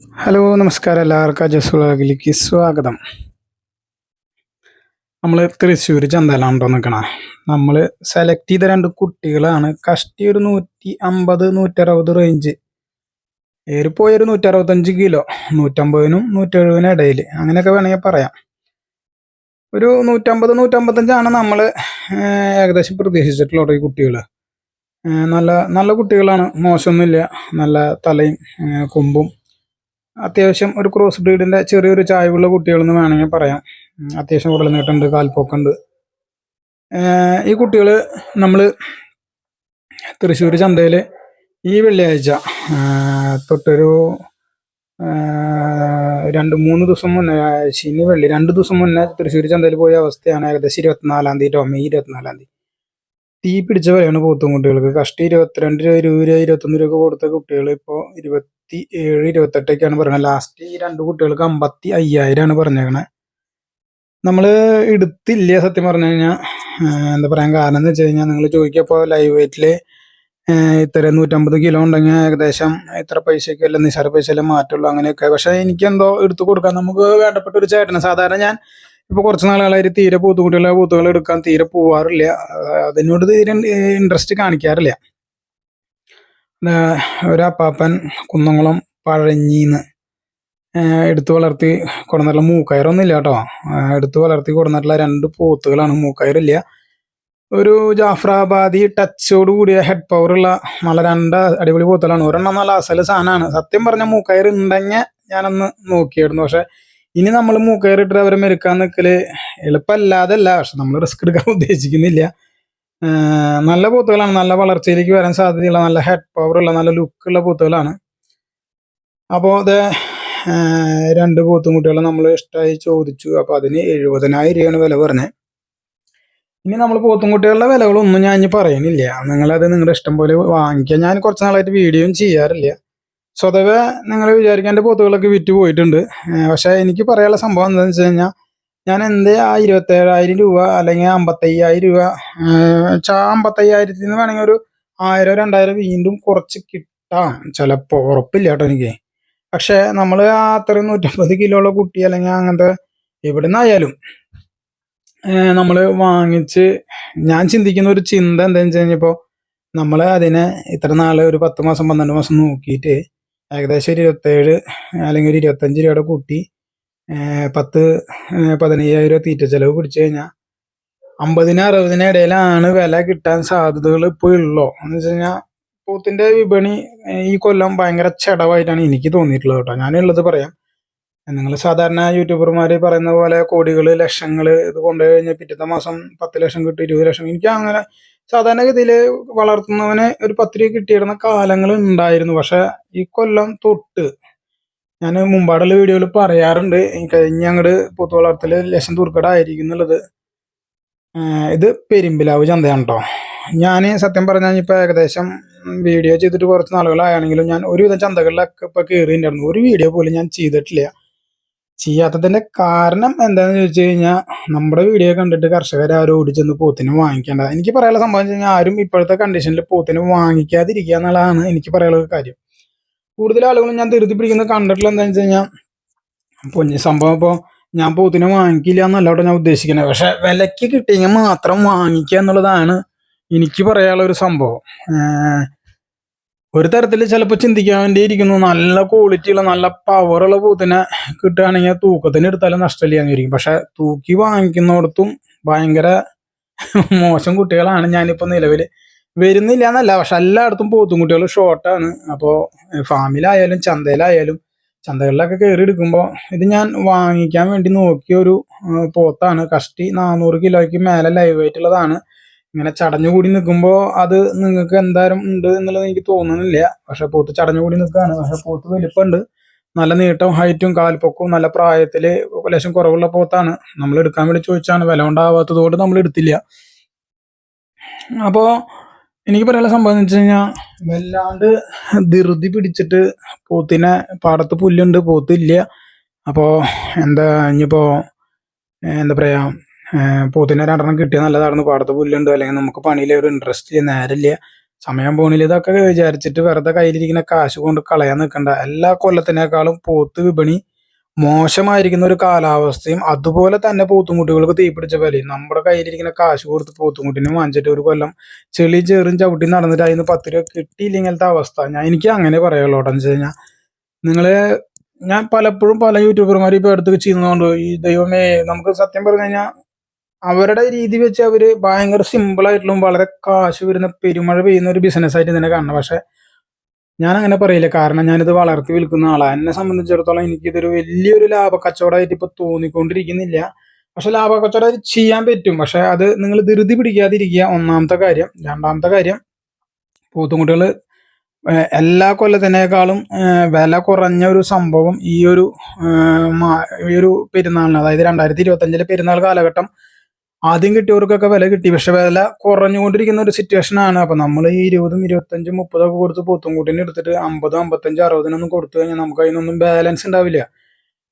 Hello നമസ്കാരം എല്ലാവർക്കും. അജസ്വലാഗിലേക്ക് സ്വാഗതം. നമ്മൾ തൃശ്ശൂർ ചന്തലാണ്ടോ നിൽക്കണ നമ്മൾ സെലക്ട് ചെയ്ത രണ്ട് കുട്ടികളാണ്. കഷ്ടി ഒരു നൂറ്റി അമ്പത് നൂറ്ററുപത് റേഞ്ച് ഏറിപ്പോയ ഒരു നൂറ്ററുപത്തഞ്ച് കിലോ നൂറ്റമ്പതിനും നൂറ്റെഴുപതിനും ഇടയിൽ അങ്ങനെയൊക്കെ വേണമെങ്കിൽ പറയാം. ഒരു നൂറ്റമ്പത് നൂറ്റമ്പത്തഞ്ചാണ് നമ്മൾ ഏകദേശം പ്രതീക്ഷിച്ചിട്ടുള്ള ഈ കുട്ടികൾ നല്ല നല്ല കുട്ടികളാണ്. മോശമൊന്നുമില്ല. നല്ല തലയും കൊമ്പും അത്യാവശ്യം ഒരു ക്രോസ് ബ്രീഡിന്റെ ചെറിയൊരു ചായവുള്ള കുട്ടികളെന്ന് വേണമെങ്കിൽ പറയാം. അത്യാവശ്യം ഉടൽ നീട്ടുണ്ട് കാൽപ്പോക്കുണ്ട് ഈ കുട്ടികൾ നമ്മൾ തൃശ്ശൂർ ചന്തയിൽ ഈ വെള്ളിയാഴ്ച തൊട്ടൊരു രണ്ട് മൂന്ന് ദിവസം മുന്നേ ശനി വെള്ളി രണ്ട് ദിവസം മുന്നേ തൃശ്ശൂർ ചന്തയിൽ പോയ അവസ്ഥയാണ് ഏകദേശം ഇരുപത്തിനാലാം തീയതി മെയ് ഇരുപത്തിനാലാം തീയതി. തീ പിടിച്ച വിലയാണ് പോത്തും കുട്ടികൾക്ക്. കഷ്ടി ഇരുപത്തിരണ്ട് രൂപ ഇരുപത് രൂപ ഇരുപത്തൊന്ന് രൂപ കൊടുത്ത കുട്ടികൾ ഇപ്പോൾ ഇരുപത്തി ഏഴ് ഇരുപത്തെട്ടൊക്കെയാണ് പറയുന്നത്. ലാസ്റ്റ് ഈ രണ്ട് കുട്ടികൾക്ക് അമ്പത്തി അയ്യായിരമാണ് പറഞ്ഞേക്കണേ. നമ്മൾ എടുത്തില്ല സത്യം പറഞ്ഞു കഴിഞ്ഞാൽ എന്താ പറയാൻ കാരണം എന്ന് വെച്ച് കഴിഞ്ഞാൽ നിങ്ങൾ ചോദിക്കപ്പോൾ ലൈവ് വെയിറ്റിൽ ഇത്ര നൂറ്റമ്പത് കിലോ ഉണ്ടെങ്കിൽ ഏകദേശം ഇത്ര പൈസയ്ക്ക് അല്ല നിസാര പൈസയിലും മാറ്റുള്ളൂ അങ്ങനെയൊക്കെ. പക്ഷേ എനിക്കെന്തോ എടുത്തു കൊടുക്കാൻ നമുക്ക് വേണ്ടപ്പെട്ട ഒരു ചേട്ടന് സാധാരണ ഞാൻ ഇപ്പോൾ കുറച്ച് നാളുകളായിട്ട് തീരെ പൂത്തുകുട്ടികളെ പൂത്തുകൾ എടുക്കാൻ തീരെ പോവാറില്ല. അതിനോട് തീരെ ഇൻട്രസ്റ്റ് കാണിക്കാറില്ല. ഒരു അപ്പാപ്പൻ കുന്നംകുളം പഴഞ്ഞിന്ന് എടുത്തു വളർത്തി കൊടുന്നിട്ടുള്ള മൂക്കയറൊന്നും ഇല്ല കേട്ടോ എടുത്തു വളർത്തി കൊടുന്നിട്ടുള്ള രണ്ട് പോത്തുകളാണ് മൂക്കയറില്ല. ഒരു ജാഫ്രാബാദി ടച്ചോട് കൂടിയ ഹെഡ് പവറുള്ള നല്ല രണ്ട് അടിപൊളി പോത്തുകളാണ്. ഒരെണ്ണം നല്ല അസൽ സാധനമാണ് സത്യം പറഞ്ഞ മൂക്കയർ ഉണ്ടെങ്കിൽ ഞാനൊന്ന് നോക്കിയായിരുന്നു. പക്ഷെ ഇനി നമ്മൾ മൂക്കയറിട്ട് അവരെ മെരുക്കാൻ നിൽക്കൽ എളുപ്പമല്ലാതല്ല പക്ഷെ നമ്മൾ റിസ്ക് എടുക്കാൻ ഉദ്ദേശിക്കുന്നില്ല. നല്ല പൂത്തുകളാണ്. നല്ല വളർച്ചയിലേക്ക് വരാൻ സാധ്യതയുള്ള നല്ല ഹെഡ് പവർ ഉള്ള നല്ല ലുക്കുള്ള പൂത്തുകളാണ്. അപ്പോൾ അത് രണ്ട് പൂത്തും കുട്ടികളെ നമ്മൾ ഇഷ്ടമായി ചോദിച്ചു. അപ്പോൾ അതിന് എഴുപതിനായിരം രൂപയാണ് വില പറഞ്ഞത് ഇനി നമ്മൾ പോത്തും കുട്ടികളുടെ വിലകളൊന്നും ഞാൻ ഇനി പറയുന്നില്ല. നിങ്ങളത് നിങ്ങളുടെ ഇഷ്ടം പോലെ വാങ്ങിക്കുക ഞാൻ കുറച്ച് നാളായിട്ട് വീഡിയോയും ചെയ്യാറില്ല. സ്വതവേ നിങ്ങൾ വിചാരിക്കാൻ എന്റെ പോത്തുകളൊക്കെ വിറ്റ് പോയിട്ടുണ്ട്. പക്ഷേ എനിക്ക് പറയാനുള്ള സംഭവം എന്താണെന്ന് വെച്ച് കഴിഞ്ഞാൽ ഞാൻ എന്ത് ആ ഇരുപത്തേഴായിരം രൂപ അല്ലെങ്കിൽ അമ്പത്തയ്യായിരം രൂപ അമ്പത്തയ്യായിരത്തിൽ നിന്ന് വേണമെങ്കിൽ ഒരു ആയിരം രണ്ടായിരം വീണ്ടും കുറച്ച് കിട്ടാം. ചിലപ്പോൾ ഉറപ്പില്ല കേട്ടോ എനിക്ക്. പക്ഷേ നമ്മൾ ആ അത്രയും നൂറ്റമ്പത് കിലോ ഉള്ള കുട്ടി അല്ലെങ്കിൽ അങ്ങനത്തെ എവിടെ നിന്നായാലും നമ്മൾ വാങ്ങിച്ച് ഞാൻ ചിന്തിക്കുന്ന ഒരു ചിന്ത എന്താണെന്ന് വെച്ച് കഴിഞ്ഞപ്പോൾ നമ്മൾ അതിനെ ഇത്ര നാൾ ഒരു പത്ത് മാസം പന്ത്രണ്ട് മാസം നോക്കിയിട്ട് ഏകദേശം ഒരു ഇരുപത്തേഴ് അല്ലെങ്കിൽ ഒരു ഇരുപത്തഞ്ച് രൂപയുടെ കൂട്ടി പത്ത് പതിനയ്യായിരം രൂപ തീറ്റ ചെലവ് പിടിച്ചു കഴിഞ്ഞാൽ അമ്പതിന് അറുപതിന് ഇടയിലാണ് വില കിട്ടാൻ സാധ്യതകൾ ഇപ്പോൾ ഉള്ളോ? എന്ന് വെച്ച് കഴിഞ്ഞാൽ പൂത്തിന്റെ വിപണി ഈ കൊല്ലം ഭയങ്കര ചടവായിട്ടാണ് എനിക്ക് തോന്നിയിട്ടുള്ളത് കേട്ടോ. ഞാനുള്ളത് പറയാം. നിങ്ങൾ സാധാരണ യൂട്യൂബർമാർ പറയുന്ന പോലെ കോടികൾ ലക്ഷങ്ങൾ ഇത് കൊണ്ടുപോയി കഴിഞ്ഞാൽ പിറ്റത്തെ മാസം പത്ത് ലക്ഷം കിട്ടും ഇരുപത് ലക്ഷം. എനിക്ക് അങ്ങനെ സാധാരണഗതിയിൽ വളർത്തുന്നവന് ഒരു പത്ത് രൂപ കിട്ടിയിരുന്ന കാലങ്ങൾ ഉണ്ടായിരുന്നു. പക്ഷെ ഈ കൊല്ലം തൊട്ട് ഞാൻ മുമ്പാടുള്ള വീഡിയോയിൽ പറയാറുണ്ട്. കഴിഞ്ഞ അങ്ങോട്ട് പോത്ത് വളർത്തൽ ലക്ഷം തൂർക്കടായിരിക്കും എന്നുള്ളത്. ഇത് പെരുമ്പിലാവ് ചന്തയാണ് കേട്ടോ ഞാൻ സത്യം പറഞ്ഞാൽ ഇപ്പോൾ ഏകദേശം വീഡിയോ ചെയ്തിട്ട് കുറച്ച് നാളുകളായാണെങ്കിലും ഞാൻ ഒരുവിധം ചന്തകളിലൊക്കെ ഇപ്പോൾ കയറിയിട്ടുണ്ടായിരുന്നു ഒരു വീഡിയോ പോലും ഞാൻ ചെയ്തിട്ടില്ല. ചെയ്യാത്തതിന്റെ കാരണം എന്താണെന്ന് ചോദിച്ചു കഴിഞ്ഞാൽ നമ്മുടെ വീഡിയോ കണ്ടിട്ട് കർഷകർ ആരും ഓടിച്ചെന്ന് പോത്തിനെ വാങ്ങിക്കേണ്ട. എനിക്ക് പറയാനുള്ള സംഭവം വെച്ച് കഴിഞ്ഞാൽ ആരും ഇപ്പോഴത്തെ കണ്ടീഷനിൽ പോത്തിനെ വാങ്ങിക്കാതിരിക്കുക എന്നുള്ളതാണ് എനിക്ക് പറയാനുള്ള കാര്യം. കൂടുതൽ ആളുകളും ഞാൻ ധൃതി പിടിക്കുന്നത് കണ്ടിട്ടുള്ള എന്താണെന്ന് വെച്ച് കഴിഞ്ഞാൽ പൊന്നി സംഭവം ഇപ്പോൾ ഞാൻ പോത്തിനെ വാങ്ങിക്കില്ല എന്നല്ല ഞാൻ ഉദ്ദേശിക്കുന്നത്. പക്ഷെ വിലക്ക് കിട്ടിയെങ്കിൽ മാത്രം വാങ്ങിക്കുക എന്നുള്ളതാണ് എനിക്ക് പറയാനുള്ള ഒരു സംഭവം. ഒരു തരത്തിൽ ചിലപ്പോൾ ചിന്തിക്കാൻ വേണ്ടിയിരിക്കുന്നു. നല്ല ക്വാളിറ്റിയുള്ള നല്ല പവറുള്ള പൂത്തിനെ കിട്ടുകയാണെങ്കിൽ തൂക്കത്തിന് എടുത്താലും നഷ്ടമില്ല എന്ന് വിചാരിക്കും പക്ഷെ തൂക്കി വാങ്ങിക്കുന്നിടത്തും ഭയങ്കര മോശം കുട്ടികളാണ് ഞാനിപ്പോൾ നിലവിൽ വരുന്നില്ല എന്നല്ല പക്ഷെ എല്ലായിടത്തും പോത്തും കുട്ടികൾ ഷോർട്ടാണ് അപ്പോൾ ഫാമിലായാലും ചന്തയിലായാലും ചന്തകളിലൊക്കെ കയറി എടുക്കുമ്പോൾ ഇത് ഞാൻ വാങ്ങിക്കാൻ വേണ്ടി നോക്കിയ ഒരു പോത്താണ്. കഷ്ടി നാനൂറ് കിലോയ്ക്ക് മേലെ ലൈവ് വെയിറ്റ് ഉള്ളതാണ്. ഇങ്ങനെ ചടഞ്ഞുകൂടി നിൽക്കുമ്പോൾ അത് നിങ്ങൾക്ക് എന്തായാലും ഉണ്ട് എന്നുള്ളത് എനിക്ക് തോന്നുന്നില്ല. പക്ഷെ പോത്ത് ചടഞ്ഞുകൂടി നിൽക്കുകയാണ് പക്ഷെ പോത്ത് വലിപ്പമുണ്ട്. നല്ല നീട്ടവും ഹൈറ്റും കാൽപ്പൊക്കവും നല്ല പ്രായത്തിൽ ലേശം കുറവുള്ള പോത്താണ്. നമ്മൾ എടുക്കാൻ വേണ്ടി ചോദിച്ചാണ്. വില ഉണ്ടാവാത്തത് കൊണ്ട് നമ്മൾ എടുത്തില്ല. അപ്പോൾ എനിക്ക് പറയാനുള്ള സംഭവം എന്ന് വെച്ച് കഴിഞ്ഞാൽ വല്ലാണ്ട് ധൃതി പിടിച്ചിട്ട് പോത്തിനെ പാടത്ത് പുല്ലുണ്ട്. പോത്തില്ല. അപ്പോൾ എന്താ ഇനിയിപ്പോൾ എന്താ പറയുക പോത്തിനെ രണ്ടെണ്ണം കിട്ടിയാൽ നല്ലതായിരുന്നു പാടത്ത് പുല്ലുണ്ട്? അല്ലെങ്കിൽ നമുക്ക് പണിയിലെ ഒരു ഇൻട്രസ്റ്റ് നേരമില്ല. സമയം പോണില്ല. ഇതൊക്കെ വിചാരിച്ചിട്ട് വെറുതെ കയ്യിലിരിക്കുന്ന കാശ് കൊണ്ട് കളയാൻ നിൽക്കണ്ട. എല്ലാ കൊല്ലത്തിനേക്കാളും പോത്ത് വിപണി മോശമായിരിക്കുന്ന ഒരു കാലാവസ്ഥയും അതുപോലെ തന്നെ പോത്തുംകുട്ടികൾക്ക് തീപിടിച്ച വിലയും. നമ്മുടെ കയ്യിലിരിക്കുന്ന കാശ് കൊടുത്ത് പോത്തുംകുട്ടിനെ വാങ്ങിച്ചിട്ട് ഒരു കൊല്ലം ചെളി ചേറും ചവിട്ടി നടന്നിട്ട് അതിന് പത്ത് രൂപ കിട്ടിയില്ലെങ്കിലത്തെ അവസ്ഥ. ഞാൻ എനിക്ക് അങ്ങനെ പറയുള്ളൂ കേട്ടോ. വെച്ച് കഴിഞ്ഞാൽ നിങ്ങൾ ഞാൻ പലപ്പോഴും പല യൂട്യൂബർമാർ ഇപ്പൊ അടുത്ത് ചെയ്യുന്നതുകൊണ്ട് ഈ ദൈവമേ നമുക്ക് സത്യം പറഞ്ഞു കഴിഞ്ഞാൽ അവരുടെ രീതി വെച്ച് അവർ ഭയങ്കര സിമ്പിൾ ആയിട്ടുള്ള വളരെ കാശ് വരുന്ന പെരുമഴ പെയ്യുന്ന ഒരു ബിസിനസ് ആയിട്ട് ഇതിനെ കാണണം പക്ഷെ ഞാൻ അങ്ങനെ പറയില്ല. കാരണം ഞാനിത് വളർത്തി വിൽക്കുന്ന ആളാണ് എന്നെ സംബന്ധിച്ചിടത്തോളം എനിക്കിതൊരു വലിയൊരു ലാഭ കച്ചവടമായിട്ട് ഇപ്പൊ തോന്നിക്കൊണ്ടിരിക്കുന്നില്ല. പക്ഷെ ലാഭ കച്ചവടം ചെയ്യാൻ പറ്റും. പക്ഷെ അത് നിങ്ങൾ ധൃതി പിടിക്കാതിരിക്കുക. ഒന്നാമത്തെ കാര്യം. രണ്ടാമത്തെ കാര്യം പോത്തുംകുട്ടികൾ എല്ലാ കൊല്ലത്തിനേക്കാളും വില കുറഞ്ഞ ഒരു സംഭവം ഈ ഒരു ഈ ഒരു പെരുന്നാളിന് അതായത് രണ്ടായിരത്തി ഇരുപത്തഞ്ചിലെ പെരുന്നാൾ കാലഘട്ടം ആദ്യം കിട്ടിയവർക്കൊക്കെ വില കിട്ടി. പക്ഷെ വില കുറഞ്ഞുകൊണ്ടിരിക്കുന്ന ഒരു സിറ്റുവേഷൻ ആണ്. അപ്പൊ നമ്മൾ ഈ ഇരുപതും ഇരുപത്തഞ്ചും മുപ്പതൊക്കെ കൊടുത്ത് പോത്തുംകൂട്ടിന് എടുത്തിട്ട് അമ്പത് അമ്പത്തഞ്ച് അറുപതിനൊന്നും കൊടുത്തു കഴിഞ്ഞാൽ നമുക്ക് അതിനൊന്നും ബാലൻസ് ഉണ്ടാവില്ല.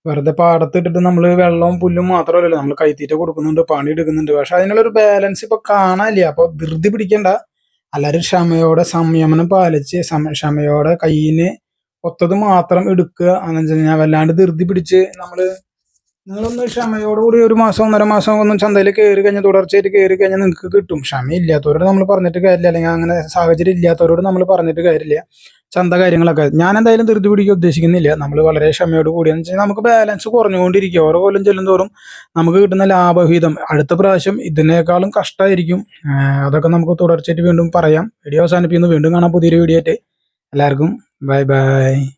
വെറുതെ പാടത്തിട്ടിട്ട് നമ്മൾ വെള്ളവും പുല്ലും മാത്രമല്ലല്ലോ. നമ്മൾ കൈത്തീറ്റ കൊടുക്കുന്നുണ്ട് പണി എടുക്കുന്നുണ്ട്. പക്ഷെ അതിനുള്ളൊരു ബാലൻസ് ഇപ്പൊ കാണാനില്ല. അപ്പൊ ധൃതി പിടിക്കണ്ട. എല്ലാവരും ക്ഷമയോടെ സംയമനം പാലിച്ച് ക്ഷമയോടെ കയ്യിന് ഒത്തത് മാത്രം എടുക്കുക. എന്ന് വെച്ച് കഴിഞ്ഞാൽ വല്ലാണ്ട് ധൃതി പിടിച്ച് നമ്മൾ നിങ്ങളൊന്ന് ക്ഷമയോടുകൂടി ഒരു മാസം ഒന്നര മാസം ഒന്നും ചന്തയിൽ കയറി കഴിഞ്ഞാൽ തുടർച്ചയായിട്ട് കയറി കഴിഞ്ഞാൽ നിങ്ങൾക്ക് കിട്ടും. ക്ഷമ ഇല്ലാത്തവരോട് നമ്മൾ പറഞ്ഞിട്ട് കാര്യമില്ല. അല്ലെങ്കിൽ അങ്ങനെ സാഹചര്യം ഇല്ലാത്തവരോട് നമ്മൾ പറഞ്ഞിട്ട് കാര്യമില്ല. ചന്ത കാര്യങ്ങളൊക്കെ. ഞാൻ എന്തായാലും ധൃതി പിടിക്കാൻ ഉദ്ദേശിക്കുന്നില്ല. നമ്മൾ വളരെ ക്ഷമയോട് കൂടിയെന്ന് വെച്ചാൽ നമുക്ക് ബാലൻസ് കുറഞ്ഞുകൊണ്ടിരിക്കുക ഓരോ കൊല്ലം ചെല്ലുന്തോറും നമുക്ക് കിട്ടുന്ന ലാഭവിഹിതം. അടുത്ത പ്രാവശ്യം ഇതിനേക്കാളും കഷ്ടമായിരിക്കും അതൊക്കെ നമുക്ക് തുടർച്ചയായിട്ട് വീണ്ടും പറയാം. വീഡിയോ അവസാനിപ്പിക്കുന്നു. വീണ്ടും കാണാം പുതിയൊരു വീഡിയോ ആയിട്ട്. എല്ലാവർക്കും ബൈ ബൈ